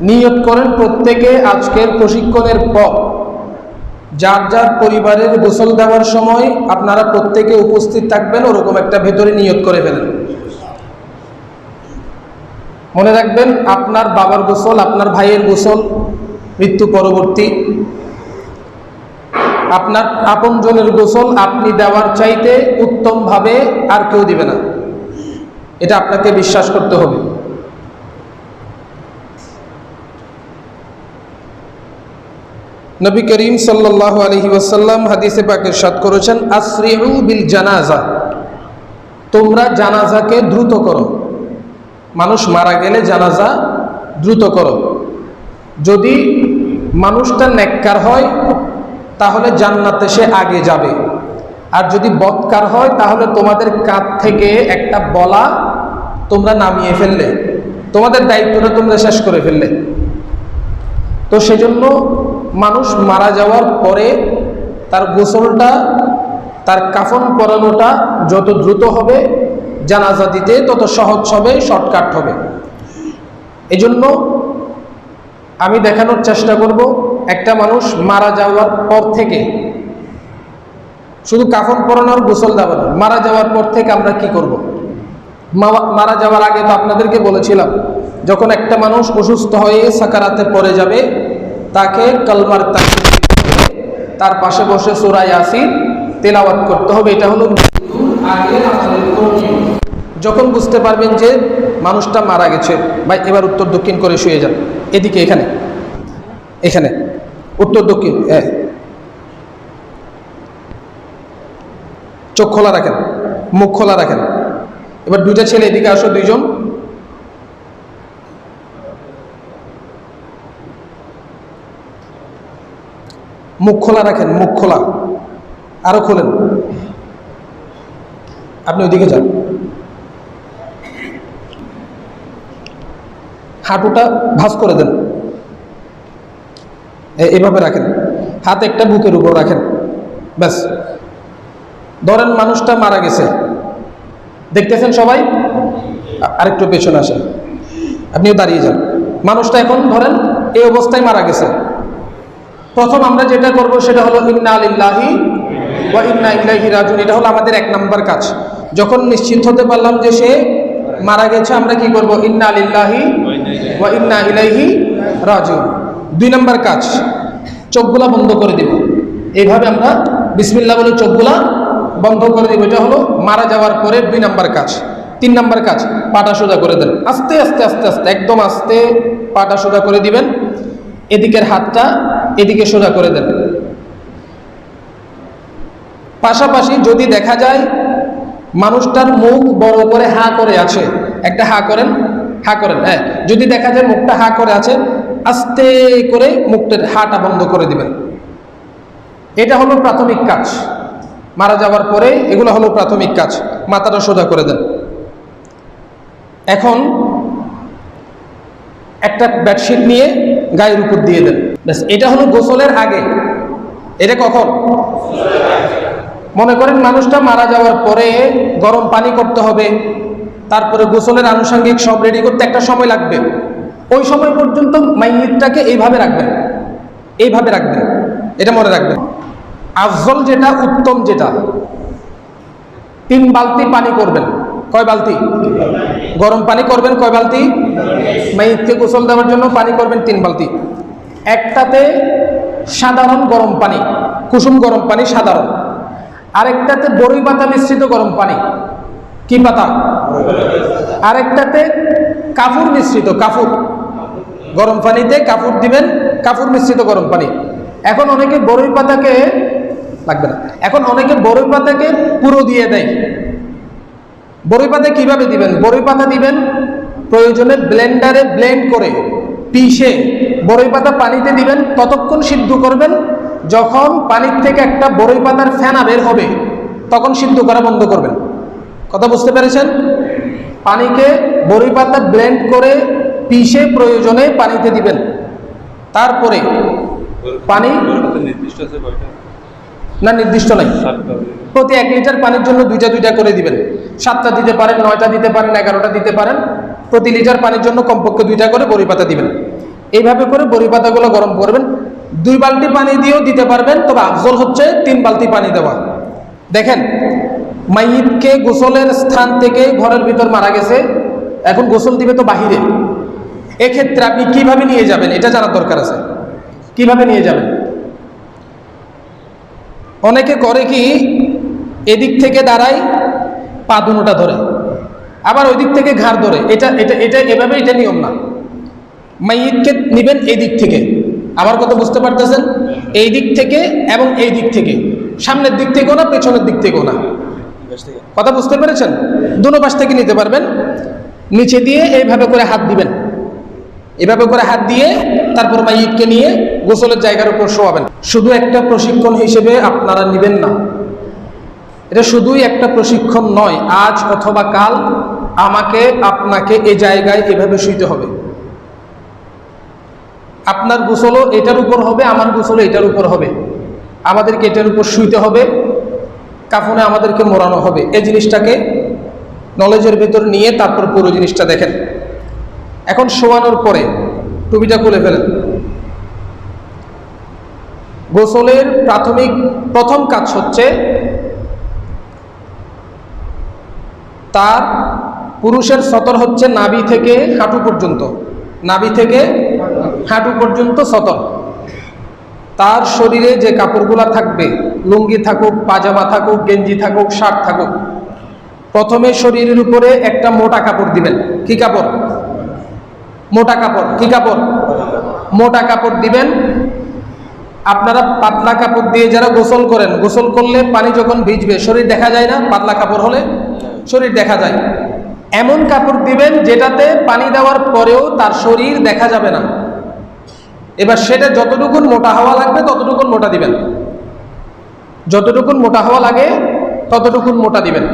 নিয়ত করেন প্রত্যেকে আজকের প্রশিক্ষণের পর যার যার পরিবারের গোসল দেওয়ার সময় আপনারা প্রত্যেকে উপস্থিত থাকবেন, ওরকম একটা ভেতরে নিয়ত করে ফেলেন। মনে রাখবেন, আপনার বাবার গোসল, আপনার ভাইয়ের গোসল, মৃত্যু পরবর্তী। আপনার আপনজনের গোসল আপনি দেওয়ার চাইতে উত্তমভাবে আর কেউ দিবে না। এটা আপনাকে বিশ্বাস করতে হবে। নবী করিম সাল্লাহ আলহি ওয়াসাল্লাম হাদিসে পাকের সাত করেছেন, আসরিউ বিল জানাজা। তোমরা জানাজাকে দ্রুত করো। মানুষ মারা গেলে জানাজা দ্রুত করো। যদি মানুষটা নেককার হয়, তাহলে জান্নাতে সে আগে যাবে। আর যদি বৎকার হয়, তাহলে তোমাদের কাঁধ থেকে একটা বলা তোমরা নামিয়ে ফেললে। তোমাদের দায়িত্বটা তোমরা শেষ করে ফেললে। তো সেজন্য মানুষ মারা যাওয়ার পরে তার গোসলটা, তার কাফন পরানোটা যত দ্রুত হবে, জানাজা দিতে তত সহজ হবে, শর্টকাট হবে এজন্য আমি দেখানোর চেষ্টা করব, একটা মানুষ মারা যাওয়ার পর থেকে শুধু কাফন পরানোর গোসল দেওয়া মারা যাওয়ার পর থেকে আমরা কি করব। মারা যাওয়ার আগে তো আপনাদেরকে বলেছিলাম, যখন একটা মানুষ অসুস্থ হয়ে সাকারাতে পড়ে যাবে তাকে কালমার তাকে তার পাশে বসে সুরা ইয়াসিন তেলাওয়াত করতে হবে। এটা হলো। যখন বুঝতে পারবেন যে মানুষটা মারা গেছে, ভাই, এবার উত্তর দক্ষিণ করে শুয়ে যান। এদিকে, এখানে। এখানে। উত্তর দক্ষিণ চোখ খোলা রাখেন, মুখ খোলা রাখেন। এবার দুইটা ছেলে এদিকে আসো, দুইজন। মুখ খোলা রাখেন, মুখ খোলা। আরও খোলেন। আপনি ওইদিকে যান। হাঁটুটা ভাঁজ করে দেন। এভাবে রাখেন। হাত একটা বুকের উপর রাখেন। ব্যাস। ধরেন মানুষটা মারা গেছে। দেখতেছেন সবাই? আরেকটু পেছনে আসেন। আপনিও দাঁড়িয়ে যান। মানুষটা এখন ধরেন এই অবস্থায় মারা গেছে। প্রথম আমরা যেটা করব সেটা হলো ইন্না আলিল্লাহি ওয়া ইন্না ইলাইহি রাজুন এটা হলো আমাদের এক নম্বর কাজ। যখন নিশ্চিত হতে পারলাম যে সে মারা গেছে, আমরা কি করব? ইন্না আলিল্লাহি ওয়া ইন্না ইলাইহি রাজুন দুই নম্বর কাজ, চোখগুলা বন্ধ করে দিব। এইভাবে আমরা বিসমিল্লাহ বলে চোখগুলা বন্ধ করে দিব। এটা হলো মারা যাওয়ার পরে দুই নম্বর কাজ। তিন নম্বর কাজ, পাটা সোজা করে দেন। আস্তে আস্তে আস্তে আস্তে, একদম আস্তে পাটা সোজা করে দিবেন। এদিকের হাতটা এদিকে সোজা করে দেন পাশাপাশি যদি দেখা যায় মানুষটার মুখ বড় করে হা করে আছে, একটা হা করেন হা করেন হ্যাঁ যদি দেখা যায় মুখটা হা করে আছে, আস্তে করে মুখটার হাটা বন্ধ করে দিবেন। এটা হলো প্রাথমিক কাজ। মারা যাওয়ার পরে এগুলো হলো প্রাথমিক কাজ। মাথাটা সোজা করে দেন। এখন একটা বেডশিট নিয়ে গায়ের উপর দিয়ে দেন। ব্যাস, এটা হলো গোসলের আগে। এটা কখন? মনে করেন মানুষটা মারা যাওয়ার পরে গরম পানি করতে হবে, তারপরে গোসলের আনুষঙ্গিক সব রেডি করতে একটা সময় লাগবে। ওই সময় পর্যন্ত মাইনিটটাকে এইভাবে রাখবেন এইভাবে রাখবেন, এটা মনে রাখবেন। আফজল যেটা, উত্তম যেটা, তিন বালতি পানি করবেন। কয় বালতি? গরম পানি করবেন কয় বালতি? মাইতকে গোসল দেওয়ার জন্য পানি করবেন তিন বালতি। একটাতে সাধারণ গরম পানি, কুসুম গরম পানি সাধারণ। আরেকটাতে বড়ই পাতা মিশ্রিত গরম পানি, কি পাতা? আরেকটাতে কাফুর মিশ্রিত, কাফুর। গরম পানিতে কাফুর দিবেন, কাফুর মিশ্রিত গরম পানি। এখন অনেকে বড়ই পাতাকে, লাগবে না। এখন অনেকে বড়ই পাতাকে পুরো দিয়ে দেয়। বড়ই পাতা কীভাবে দিবেন? বড়ই পাতা দিবেন প্রয়োজনে ব্লেন্ডারে ব্লেন্ড করে পিষে বড়ই পাতা পানিতে দিবেন ততক্ষণ সিদ্ধ করবেন। যখন পানির থেকে একটা বড়ই পাতার ফেনা বের হবে তখন সিদ্ধ করা বন্ধ করবেন। কথা বুঝতে পেরেছেন? পানিকে বড়ই পাতা ব্লেন্ড করে পিষে প্রয়োজনে পানিতে দিবেন। তারপরে পানি নির্দিষ্ট না নির্দিষ্ট নাই। প্রতি এক লিটার পানির জন্য দুইটা দুইটা করে দিবেন। সাতটা দিতে পারেন, নয়টা দিতে পারেন, এগারোটা দিতে পারেন। প্রতি লিটার পানির জন্য কমপক্ষে দুইটা করে বড়ি পাতা দিবেন। এইভাবে করে বড়ি পাতাগুলো গরম করবেন। দুই বালতি পানি দিয়েও দিতে পারবেন, তবে আফজল হচ্ছে তিন বালতি পানি দেওয়া। দেখেন মাইয়িতকে গোসলের স্থান থেকে ঘরের ভিতর মারা গেছে, এখন গোসল দিবে তো বাহিরে। এক্ষেত্রে আপনি কীভাবে নিয়ে যাবেন? এটা জানার দরকার আছে। কীভাবে নিয়ে যাবেন? অনেকে করে কি, এদিক থেকে দাঁড়ায় পা দুনোটা ধরে। আবার ওই দিক থেকে ঘাড় ধরে। এটা এটা এটা এভাবে এটা নিয়ম না। মাইয়িতকে নিবেন এই দিক থেকে। আমার কথা বুঝতে পারতেছেন? এই দিক থেকে এবং এই দিক থেকে। সামনের দিক থেকেও না, পেছনের দিক থেকেও না। কথা বুঝতে পেরেছেন? দুনো পাশ থেকে নিতে পারবেন। নিচে দিয়ে এইভাবে করে হাত দিবেন। এভাবে করে হাত দিয়ে তারপর মাইয়িতকে নিয়ে গোসলের জায়গার উপর শোয়াবেন। শুধু একটা প্রশিক্ষণ হিসেবে আপনারা নেবেন না। এটা শুধুই একটা প্রশিক্ষণ নয়, আজ অথবা কাল আমাকে, আপনাকে এ জায়গায় এভাবে শুইতে হবে। আপনার গোসলও এটার উপর হবে, আমার গোসলও এটার উপর হবে। আমাদেরকে এটার উপর শুইতে হবে, কাফনে আমাদেরকে মোড়ানো হবে। এই জিনিসটাকে নলেজের ভেতর নিয়ে তারপর পুরো জিনিসটা দেখেন। এখন শোয়ানোর পরে টুপিটা খুলে ফেলেন। গোসলের প্রাথমিক প্রথম কাজ হচ্ছে তার পুরুষের সতর হচ্ছে নাভি থেকে হাঁটু পর্যন্ত। নাভি থেকে হাঁটু পর্যন্ত সতর। তার শরীরে যে কাপড়গুলা থাকবে, লুঙ্গি থাকুক, পাজামা থাকুক, গেঞ্জি থাকুক, শার্ট থাকুক, প্রথমে শরীরের উপরে একটা মোটা কাপড় দিবেন। কি কাপড়? মোটা কাপড়। কি কাপড়? মোটা কাপড় দিবেন। আপনারা পাতলা কাপড় দিয়ে যারা গোসল করেন, গোসল করলে পানি যখন ভিজবে, শরীর দেখা যায় না, পাতলা কাপড় হলে? শরীর দেখা যায়। এমন কাপড় দিবেন যেটাতে পানি দেওয়ার পরেও তার শরীর দেখা যাবে না। এবার সেটা যতটুকুন মোটা হওয়া লাগবে ততটুকুন মোটা দিবেন। যতটুকুন মোটা হওয়া লাগে ততটুকুন মোটা দিবেন।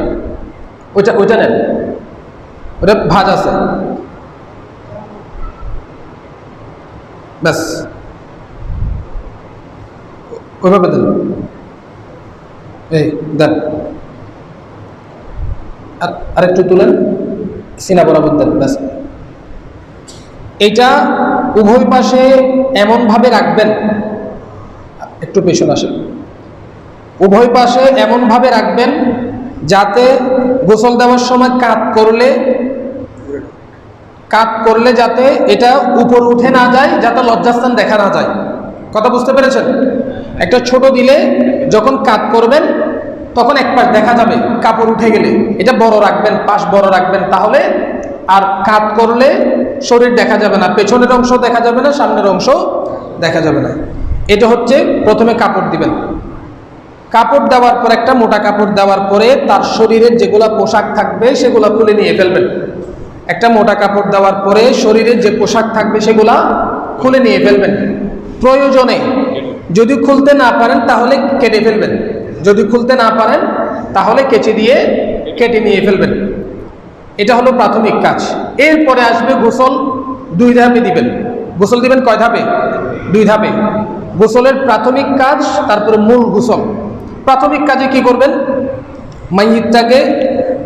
ওইটা ওইটা নেন। ওটা ভাজ আছে। ব্যাস। ওইভাবে দেন। এই, দেন। আর আরেকটু তুলেন। সিনা বরাবর দেন, ব্যাস। এটা উভয় পাশে এমনভাবে রাখবেন। একটু পেছন আসেন। উভয় পাশে এমনভাবে রাখবেন যাতে গোসল দেওয়ার সময় কাত করলে কাত করলে যাতে এটা উপর উঠে না যায়, যাতে লজ্জাস্থান দেখা না যায়। কথা বুঝতে পেরেছেন? একটা ছোট দিলে যখন কাত করবেন তখন এক পাশ দেখা যাবে, কাপড় উঠে গেলে। এটা বড় রাখবেন, পাশ বড় রাখবেন, তাহলে আর কাত করলে শরীর দেখা যাবে না, পেছনের অংশ দেখা যাবে না, সামনের অংশ দেখা যাবে না। এটা হচ্ছে প্রথমে কাপড় দিবেন। কাপড় দেওয়ার পর, একটা মোটা কাপড় দেওয়ার পরে তার শরীরের যেগুলো পোশাক থাকবে, সেগুলো খুলে নিয়ে ফেলবেন। একটা মোটা কাপড় দেওয়ার পরে শরীরের যে পোশাক থাকবে, সেগুলা খুলে নিয়ে ফেলবেন। প্রয়োজনে যদি খুলতে না পারেন, তাহলে কেটে ফেলবেন। যদি খুলতে না পারেন, তাহলে কেচে দিয়ে কেটে নিয়ে ফেলবেন। এটা হলো প্রাথমিক কাজ। এরপরে আসবে গোসল, দুই ধাপে দিবেন। গোসল দিবেন কয় ধাপে? দুই ধাপে। গোসলের প্রাথমিক কাজ, তারপরে মূল গোসল। প্রাথমিক কাজে কি করবেন? মাইয়িতটাকে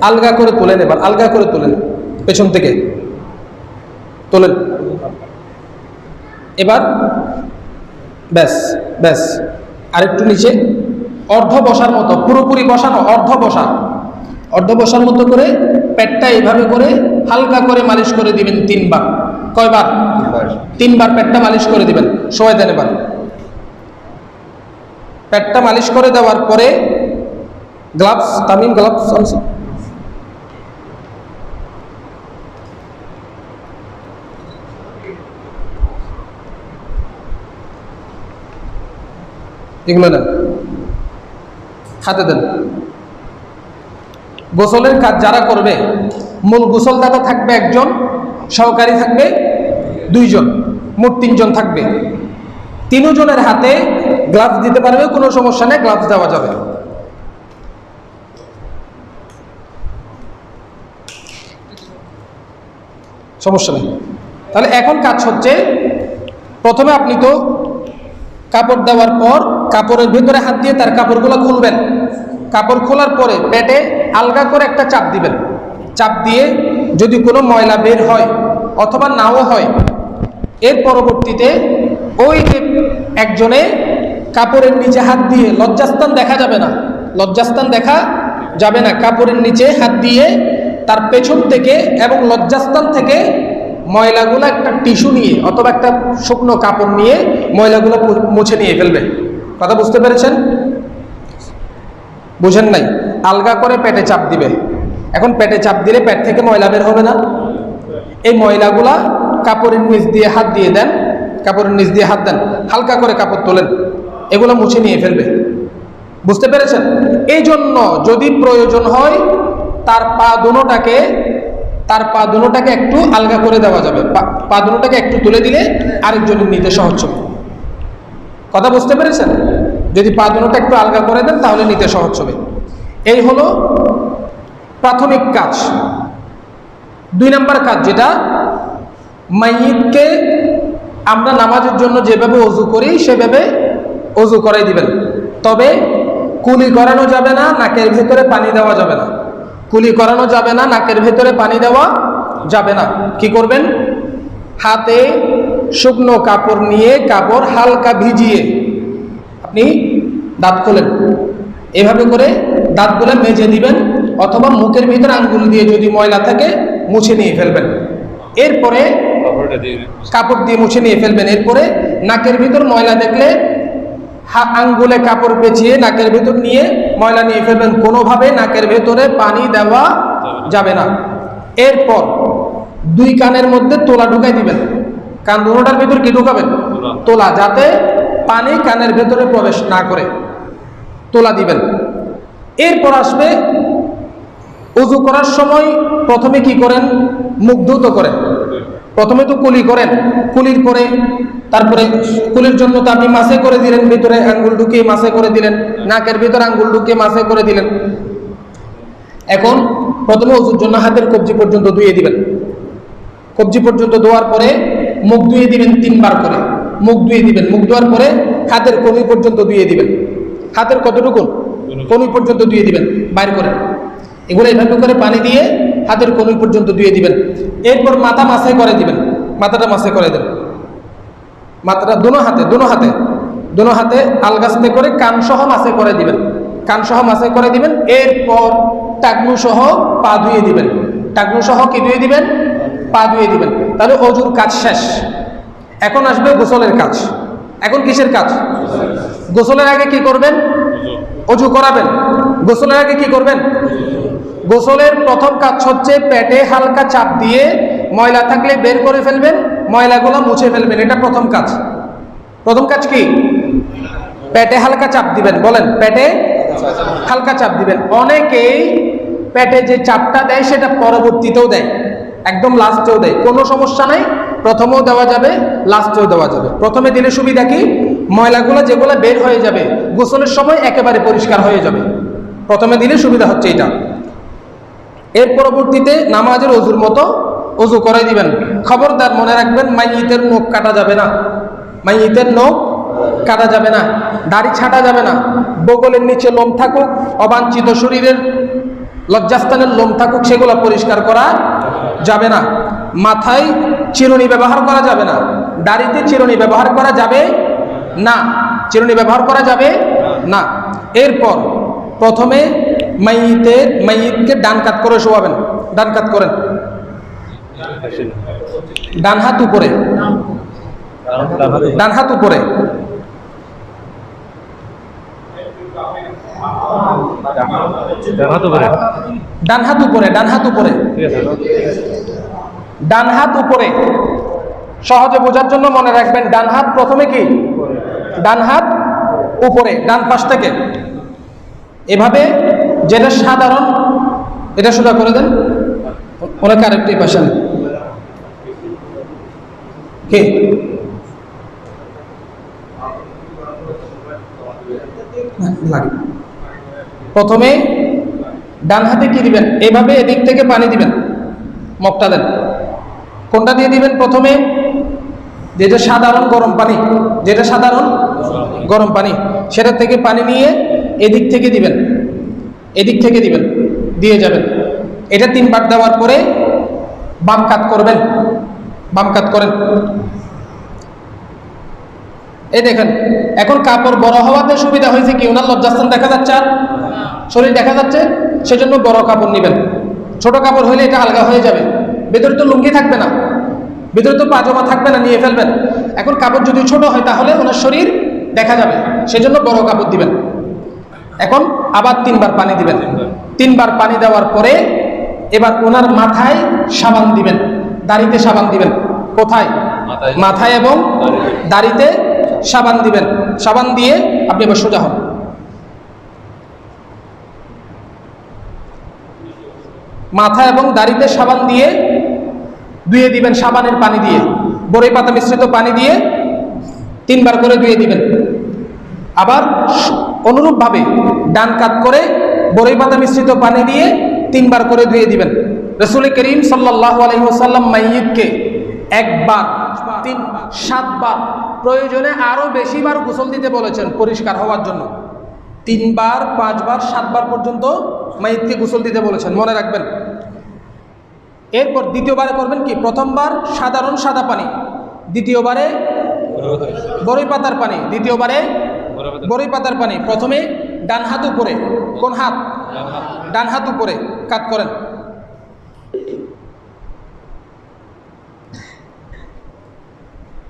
আলগা করে তুলে নেবেন, আলগা করে তোলেন, পেছন থেকে। তোলেন। এবার, ব্যাস ব্যাস। আরেকটু নিচে। অর্ধ বসার মতো পুরোপুরি বসানো অর্ধ বসা। অর্ধ বসার মতো করে পেটটা এইভাবে করে হালকা করে মালিশ করে দিবেন তিনবার। কয়বার? তিনবার। পেটটা মালিশ করে দিবেন। সময় দেন এবার। পেটটা মালিশ করে দেওয়ার পরে গ্লাভস তামিম গ্লাভস আনছি এগুলো নেন হাতে দেন। গোসলের কাজ যারা করবে, মূল গোসলদাতা থাকবে একজন, সহকারী থাকবে দুইজন, মোট তিনজন থাকবে। তিনজনের হাতে গ্লাভস দিতে পারবে, কোনো সমস্যা নেই গ্লাভস দেওয়া যাবে। সমস্যা নেই। তাহলে এখন কাজ হচ্ছে, প্রথমে আপনি তো কাপড় দেওয়ার পর কাপড়ের ভিতরে হাত দিয়ে তার কাপড়গুলো খুলবেন। কাপড় খোলার পরে পেটে আলগা করে একটা চাপ দিবেন। চাপ দিয়ে যদি কোনো ময়লা বের হয় অথবা নাও হয়, এর পরবর্তীতে ওই যে একজনে কাপড়ের নিচে হাত দিয়ে লজ্জাস্থান দেখা যাবে না, লজ্জাস্থান দেখা যাবে না। কাপড়ের নিচে হাত দিয়ে তার পেছন থেকে এবং লজ্জাস্থান থেকে ময়লাগুলো একটা টিস্যু নিয়ে অথবা একটা শুকনো কাপড় নিয়ে ময়লাগুলো মুছে নিয়ে ফেলবে। কথা বুঝতে পেরেছেন? বুঝেন নাই? আলগা করে পেটে চাপ দিবে। এখন পেটে চাপ দিলে পেট থেকে ময়লা বের হবে না। এই ময়লাগুলা কাপড়ের নিচ দিয়ে হাত দিয়ে দেন, কাপড়ের নিচ দিয়ে হাত দেন, হালকা করে কাপড় তোলেন। এগুলো মুছে নিয়ে ফেলবে। বুঝতে পেরেছেন? এই জন্য যদি প্রয়োজন হয়, তার পা দুটোটাকে, তার পা দুটোটাকে একটু আলগা করে দেওয়া যাবে। পা- দুটোটাকে একটু তুলে দিলে আরেকজনের নিতে সহজ হবে। কথা বুঝতে পেরেছেন? যদি পা দুটোটা একটু আলগা করে দেন, তাহলে নিতে সহজ হবে। এই হলো প্রাথমিক কাজ। দুই নাম্বার কাজ যেটা মাইয়িতকে আমরা নামাজের জন্য যেভাবে অজু করি, সেভাবে অজু করাই দিবেন। তবে কুলি করানো যাবে না, নাকের ভেতরে পানি দেওয়া যাবে না। কুলি করানো যাবে না, নাকের ভেতরে পানি দেওয়া যাবে না। কি করবেন? হাতে শুকনো কাপড় নিয়ে কাপড় হালকা ভিজিয়ে আপনি দাঁত খোলেন। এভাবে করে দাঁতগুলো মেজে দিবেন অথবা মুখের ভিতরে আঙ্গুল দিয়ে যদি ময়লা থাকে মুছে নিয়ে ফেলবেন। এরপরে কাপড় দিয়ে মুছে নিয়ে ফেলবেন। এরপরে নাকের ভিতর ময়লা দেখলে আঙ্গুলে কাপড় পেঁচিয়ে নাকের ভিতর নিয়ে ময়লা নিয়ে ফেলবেন। কোনোভাবে নাকের ভেতরে পানি দেওয়া যাবে না। এরপর দুই কানের মধ্যে তোলা ঢুকাই দিবেন। কান দুটার ভিতর কি ঢুকাবেন? তোলা। তোলা যাতে পানি কানের ভেতরে প্রবেশ না করে। তোলা দিবেন। এরপর আসবে উজু করার সময় প্রথমে কি করেন? মুখ ধৌত করেন। প্রথমে তো কুলি করেন। কুলির পরে তারপরে কুলির জন্য তো আপনি মাসে করে দিলেন ভিতরে আঙ্গুল ঢুকিয়ে মাসে করে দিলেন নাকের ভিতরে আঙ্গুল ঢুকিয়ে মাসে করে দিলেন। এখন প্রথমে উজুর জন্য হাতের কবজি পর্যন্ত ধুয়ে দিবেন। কবজি পর্যন্ত ধোয়ার পরে মুখ ধুয়ে দিবেন তিনবার করে। মুখ ধুয়ে দিবেন। মুখ ধোয়ার পরে হাতের কনুই পর্যন্ত ধুয়ে দিবেন। হাতের কতটুকু কনুই পর্যন্ত ধুয়ে দিবেন। বাইর করে এগুলো এভাবে করে পানি দিয়ে হাতের কনুই পর্যন্ত ধুয়ে দিবেন। এরপর মাথা মাসে করে দিবেন। মাথাটা মাসে করে দেবেন মাথাটা দুনো হাতে দুনো হাতে। দুনো হাতে আলগাস্তে করে কান সহ মাসে করে দিবেন। কান সহ মাসে করে দিবেন। এরপর টাকনু সহ পা ধুয়ে দিবেন। টাকনু সহ কি ধুয়ে দিবেন? পা ধুয়ে দিবেন। তাহলে অজুর কাজ শেষ। এখন আসবে গোসলের কাজ। এখন কিসের কাজ? গোসলের আগে কি করবেন? অজু করাবেন। গোসলের আগে কি করবেন? গোসলের প্রথম কাজ হচ্ছে পেটে হালকা চাপ দিয়ে ময়লা থাকলে বের করে ফেলবেন, ময়লাগুলো মুছে ফেলবেন। এটা প্রথম কাজ। প্রথম কাজ কি? পেটে হালকা চাপ দিবেন। বলেন, পেটে হালকা চাপ দিবেন। অনেকেই পেটে যে চাপটা দেয়, সেটা পরবর্তীতেও দেয়। একদম লাস্টেও দেয়। কোনো সমস্যা নাই, প্রথমেও দেওয়া যাবে লাস্টেও দেওয়া যাবে। প্রথমে দিলে সুবিধা কি? ময়লাগুলো যেগুলো বের হয়ে যাবে, গোসলের সময় একেবারে পরিষ্কার হয়ে যাবে। প্রথমে দিলে সুবিধা হচ্ছে এটা। এর পরবর্তীতে নামাজের অজুর মতো অজু করে দিবেন। খবরদার মনে রাখবেন, মাইয়িতের নখ কাটা যাবে না। মাইয়িতের নখ কাটা যাবে না। দাড়ি ছাটা যাবে না। বগলের নিচে লোম থাকুক, অবাঞ্ছিত শরীরের লজ্জাস্থানের লোম থাকুক, সেগুলো পরিষ্কার করা যাবে না। মাথায় চিরুনি ব্যবহার করা যাবে না। দাড়িতে চিরুনি ব্যবহার করা যাবে না। চিরুনি ব্যবহার করা যাবে না। এরপর প্রথমে মাইয়িতের মাইয়িতকে ডান কাত করে শোয়াবেন। ডান কাত করেন ডান হাত উপরে। ডান হাত উপরে দেখা তো পারে ডান হাত উপরে ডান হাত উপরে ডান হাত উপরে। সহজে বোঝার জন্য মনে রাখবেন ডান হাত প্রথমে কি? ডান হাত উপরে ডান পাশ থেকে। এভাবে যেটা সাধারণ এটা সোজা করে দেন। ওনাকে আরেকটি পাশে কে? লাগে। প্রথমে ডান হাতে কি দিবেন? এভাবে এদিক থেকে পানি দিবেন মগটা দেন কোনটা দিয়ে দিবেন প্রথমে? যেটা সাধারণ গরম পানি, যেটা সাধারণ গরম পানি সেটা থেকে পানি নিয়ে এদিক থেকে দিবেন, এদিক থেকে দিবেন, দিয়ে যাবেন। এটা তিনবার দেওয়ার পরে বাম কাত করবেন, বাম কাত করেন। এই দেখেন এখন কাপড় বড় হওয়াতে সুবিধা হয়েছে কি? ওনার লজ্জাস্থান দেখা যাচ্ছে আর? শরীর দেখা যাচ্ছে সেজন্য বড় কাপড় নেবেন। ছোট কাপড় হলে এটা আলগা হয়ে যাবে। ভেতরে তো লুঙ্গি থাকবে না। ভেতরে তো পাজামা থাকবে না নিয়ে ফেলবেন। এখন কাপড় যদি ছোট হয় তাহলে ওনার শরীর দেখা যাবে। সেজন্য বড় কাপড় দিবেন। এখন আবার তিনবার পানি দিবেন। তিনবার পানি দেওয়ার পরে এবার ওনার মাথায় সাবান দিবেন। দাড়িতে সাবান দিবেন। কোথায়? মাথায়। মাথায় এবং দাড়িতে সাবান দিবেন। সাবান দিয়ে আপনি এবার সোজা হন। মাথা এবং দাড়িতে সাবান দিয়ে ধুয়ে দিবেন সাবানের পানি দিয়ে। বড়ই পাতা মিশ্রিত পানি দিয়ে তিনবার করে ধুয়ে দিবেন। আবার অনুরূপভাবে ডান কাত করে বড়ই পাতা মিশ্রিত পানি দিয়ে তিনবার করে ধুয়ে দিবেন। রসুল করিম সাল্লাহ আলহিহাসাল্লাম মাইয়িদকে একবার, তিন, সাতবার প্রয়োজনে আরও বেশিবার গোসল দিতে বলেছেন পরিষ্কার হওয়ার জন্য। তিনবার, পাঁচবার, সাতবার পর্যন্ত মাইয়িদকে গোসল দিতে বলেছেন। মনে রাখবেন। এরপর দ্বিতীয়বারে করবেন কি? প্রথমবার সাধারণ সাদা পানি, দ্বিতীয়বারে বড়ই পাতার পানি, দ্বিতীয়বারে বড়ই পাতার পানি। প্রথমে ডান হাত উপরে, কোন হাত? ডান হাত উপরে। কাত করেন।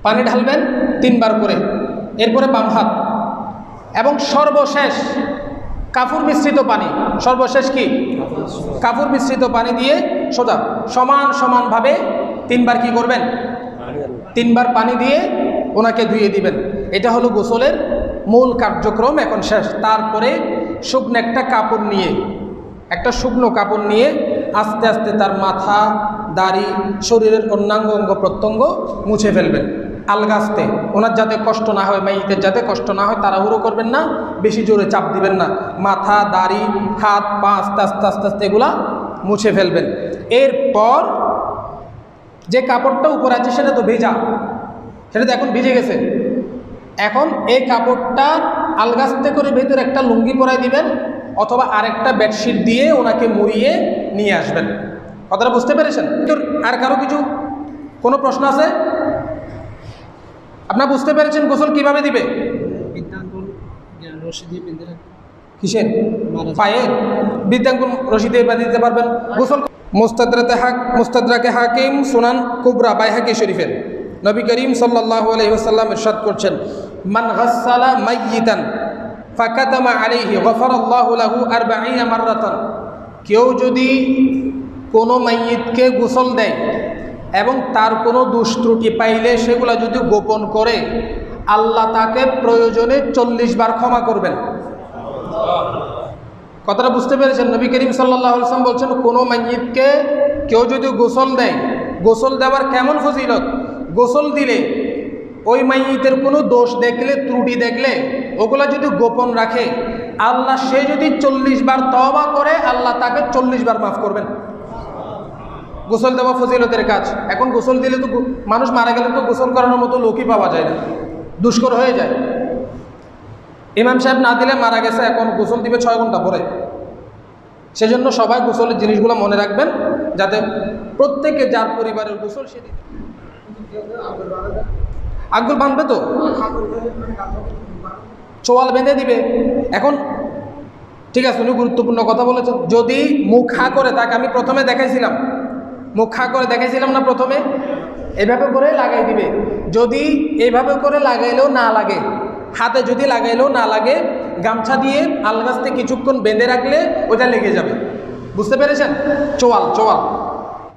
পানি ঢালবেন তিনবার করে। এরপরে বাম হাত। এবং সর্বশেষ কাফুর মিশ্রিত পানি। সর্বশেষ কি? কাফুর মিশ্রিত পানি দিয়ে সোজা, সমান সমানভাবে তিনবার কি করবেন? তিনবার পানি দিয়ে ওনাকে ধুয়ে দিবেন। এটা হলো গোসলের মূল কার্যক্রম এখন শেষ। তারপরে শুকনো একটা কাপড় নিয়ে, একটা শুকনো কাপড় নিয়ে আস্তে আস্তে তার মাথা, দাড়ি, শরীরের অন্যাঙ্গ অঙ্গ প্রত্যঙ্গ মুছে ফেলবেন। আলগাস্তে ওনার যাতে কষ্ট না হয়, মাইতের যাতে কষ্ট না হয়, তাড়াহুড়ো করবেন না, বেশি জোরে চাপ দিবেন না। মাথা, দাড়ি, হাত, পা আস্তে আস্তে আস্তে আস্তে এগুলা মুছে ফেলবেন। এরপর যে কাপড়টা উপর আছে, সেটা তো ভেজা। সেটা তো এখন ভিজে গেছে। এখন এই কাপড়টা আলগাস্তে করে ভেতরে একটা লুঙ্গি পরাই দিবেন, অথবা আরেকটা বেডশিট দিয়ে ওনাকে মুড়িয়ে নিয়ে আসবেন। কথাটা বুঝতে পেরেছেন? আর কারও কিছু কোনো প্রশ্ন আছে? আপনার বুঝতে পেরেছেন গোসল কীভাবে দিবে? বৃদ্ধাঙ্গুল কিসের? পায়ের। বিদ্যাঙ্গুল রশি দিয়ে বেঁধে দিতে পারবেন। গোসল মুস্তাদরাতে হাক মুস্তাদরাকে হাকিম সুনান কুবরা বাইহাকি শরীফের। নবী করিম সাল্লাহ আলহিহাসাল্লাম ইরশাদ করছেন মান গাসালা মাইয়িতান ফাকাতামা আলাইহি গফারাল্লাহু লাহু আরবাঈনা মাররাতান। কেউ যদি কোনো মাইয়িতকে গোসল দেয় এবং তার কোনো দুষ্ত্রুটি পাইলে সেগুলো যদি গোপন করে, আল্লাহ তাকে প্রয়োজনে চল্লিশ বার ক্ষমা করবেন। কথাটা বুঝতে পেরেছেন? নবী করিম সাল্লাহ বলছেন, কোনো মাইয়িদকে কেউ যদি গোসল দেয়, গোসল দেওয়ার কেমন ফজিলত? গোসল দিলে ওই মাইয়িতের কোনো দোষ দেখলে, ত্রুটি দেখলে, ওগুলা যদি গোপন রাখে, আল্লাহ সে যদি চল্লিশ বার তবা করে, আল্লাহ তাকে চল্লিশ বার মাফ করবেন। গোসল দেওয়া ফজিলতের কাজ। এখন গোসল দিলে তো মানুষ মারা গেলে তো গোসল করানোর মতো লোকই পাওয়া যায় না। দুষ্কর হয়ে যায়। ইমাম সাহেব না দিলে মারা গেছে, এখন গোসল দিবে ছয় ঘণ্টা পরে। সেজন্য সবাই গোসলের জিনিসগুলো মনে রাখবেন, যাতে প্রত্যেকে যার পরিবারের গোসল সে আগুল বাঁধবে তো? চোয়াল বেঁধে দিবে। এখন, ঠিক আছে, উনি গুরুত্বপূর্ণ কথা বলেছেন। যদি মুখ হা করে তাকে আমি প্রথমে দেখাইছিলাম মুখ করে দেখাইছিলাম না প্রথমে? এভাবে করে লাগাই দিবে। যদি এভাবে করে লাগাইলেও না লাগে, হাতে যদি লাগাইলেও না লাগে, গামছা দিয়ে আলগাছতে কিছুক্ষণ বেঁধে রাখলে ওটা লেগে যাবে। বুঝতে পেরেছেন? চোয়াল চোয়াল।